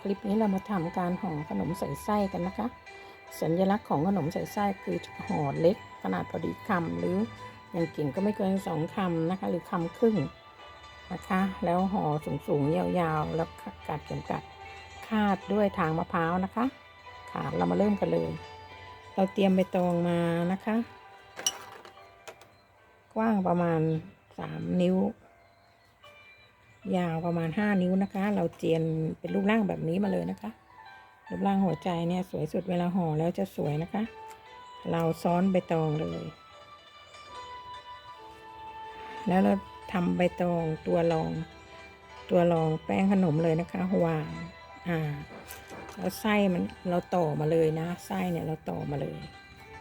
คลิปนี้เรามาทำการห่อขนมใส่ไส้กันนะคะ สัญลักษณ์ของขนมใส่ไส้คือห่อเล็กขนาดพอดีคำหรืออย่างเก่งก็ไม่เกินสองคำนะคะ หรือคำครึ่งนะคะ แล้วห่อสูงๆยาวๆ แล้วกัดเข็มกัดคาดด้วยทางมะพร้าวนะคะ ค่ะเรามาเริ่มกันเลย เราเตรียมใบตองมานะคะ กว้างประมาณ3นิ้ว ยาวประมาณ 5 นิ้วนะคะ เราเจียนเป็นรูปร่างแบบนี้มาเลยนะคะ รูปร่างหัวใจเนี่ยสวยสุดเวลาห่อแล้วจะสวยนะคะ เราซ้อนใบตองเลย แล้วเราทำใบตองตัวรอง ตัวรองแป้งขนมเลยนะคะวางอ่าแล้วไส้มันเราต่อมาเลยนะ ไส้เนี่ยเราต่อมาเลย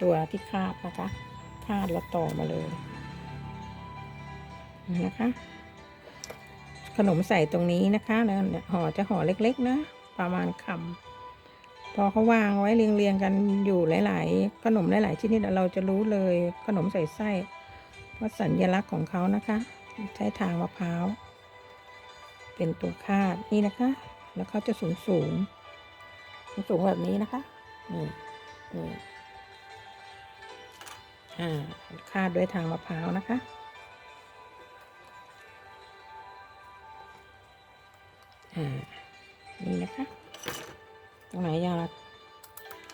ตัวที่คาดนะคะ คาดแล้วต่อมาเลยนะคะ ขนมใส่ตรงนี้นะคะแล้วเนี่ยห่อจะห่อเล็กๆนะ ประมาณคำพอเขาวางไว้เรียงๆกันอยู่หลาย ๆ ขนมหลายๆชนิดเราจะรู้เลยขนมใส่ไส้เพราะสัญลักษณ์ของเขานะคะ ใช้ทางมะพร้าว เป็นตัวคาดนี่นะคะ แล้วเขาจะสูงสูงสูงแบบนี้นะคะนี่นี่อ่าคาดด้วยทางมะพร้าวนะคะ อ่านี่นะคะ ตรงไหนยาวเรา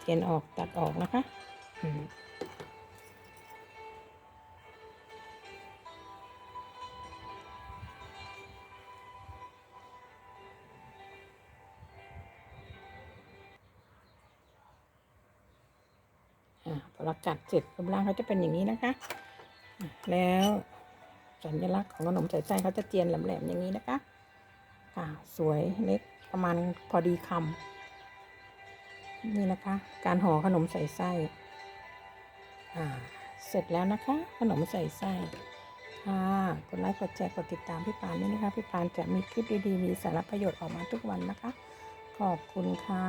เขียนออกตัดออกนะคะพอเรากัดเสร็จรูปร่างเขาจะเป็นอย่างนี้นะคะอะแล้วสัญลักษณ์ของขนมใส่ไส้เขาจะเจียนแหลมๆอย่างนี้นะคะ ค่ะ สวยเล็กประมาณพอดีคำนี่นะคะ การห่อขนมใส่ไส้อ่าเสร็จแล้วนะคะ ขนมใส่ไส้ค่ะกดไลค์กดแชร์กดติดตามพี่ปานด้วยนะคะ พี่ปานจะมีคลิปดีๆมีสาระประโยชน์ออกมาทุกวันนะคะ ขอบคุณค่ะ